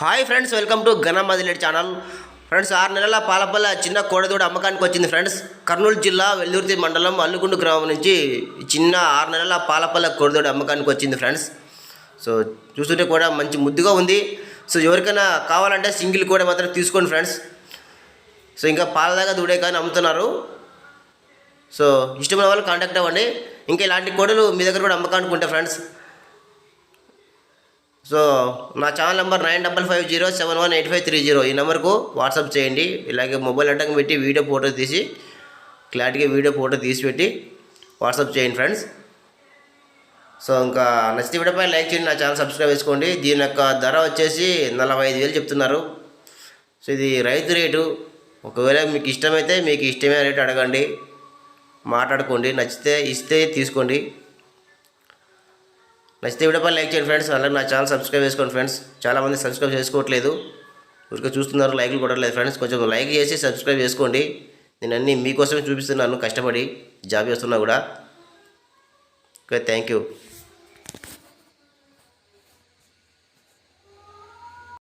Hi friends welcome to ఘన Madileti channel friends ఆరు నెలల పాలపల్ల చిన్న కోడదూడ అమ్మకానికి వచ్చింది. ఫ్రెండ్స్ కర్నూలు జిల్లా వెల్లూర్తి మండలం అల్లుగుండు గ్రామం నుంచి చిన్న ఆరు నెలల పాలపల్ల కోడదూడ అమ్మకానికి వచ్చింది ఫ్రెండ్స్ సో చూస్తుంటే కూడా మంచి ముద్దుగా ఉంది. సో ఎవరికైనా కావాలంటే సింగిల్ కూడా మాత్రం తీసుకోండి ఫ్రెండ్స్ సో ఇంకా పాల దాకా దూడే కానీ అమ్ముతున్నారు. సో ఇష్టమైన వాళ్ళు కాంటాక్ట్ అవ్వండి. ఇంకా ఇలాంటి కోడలు మీ దగ్గర కూడా అమ్మకానికి ఉంటాయి ఫ్రెండ్స్ సో నా channel number nine double five zero seven one eight five three zero ఈ నెంబర్కు వాట్సాప్ చేయండి. ఇలాగే మొబైల్ అడ్డంగా పెట్టి వీడియో ఫోటో తీసి క్లారిటీగా వీడియో ఫోటో తీసి పెట్టి వాట్సాప్ చేయండి ఫ్రెండ్స్ సో ఇంకా నచ్చితే వీడియోపై లైక్ చేయండి. నా ఛానల్ సబ్స్క్రైబ్ చేసుకోండి. దీని యొక్క ధర వచ్చేసి నలభై ఐదు వేలు చెప్తున్నారు. సో ఇది రైతు రేటు. ఒకవేళ మీకు ఇష్టమైతే మీకు ఇష్టమైన రేటు అడగండి. మాట్లాడుకోండి. నచ్చితే ఇస్తే తీసుకోండి. నచ్చితే పని లైక్ చేయండి ఫ్రెండ్స్ అలాగే నా ఛానల్ సబ్స్క్రైబ్ చేసుకోండి ఫ్రెండ్స్ చాలామంది సబ్స్క్రైబ్ చేసుకోవట్లేదు. ఊరికే చూస్తున్నారు లైక్లు కొట్టలేదు ఫ్రెండ్స్ కొంచెం లైక్ చేసి సబ్స్క్రైబ్ చేసుకోండి. నేను అన్నీ మీకోసమే చూపిస్తున్నాను కష్టపడి జాబ్ చేస్తున్నా కూడా. Okay thank you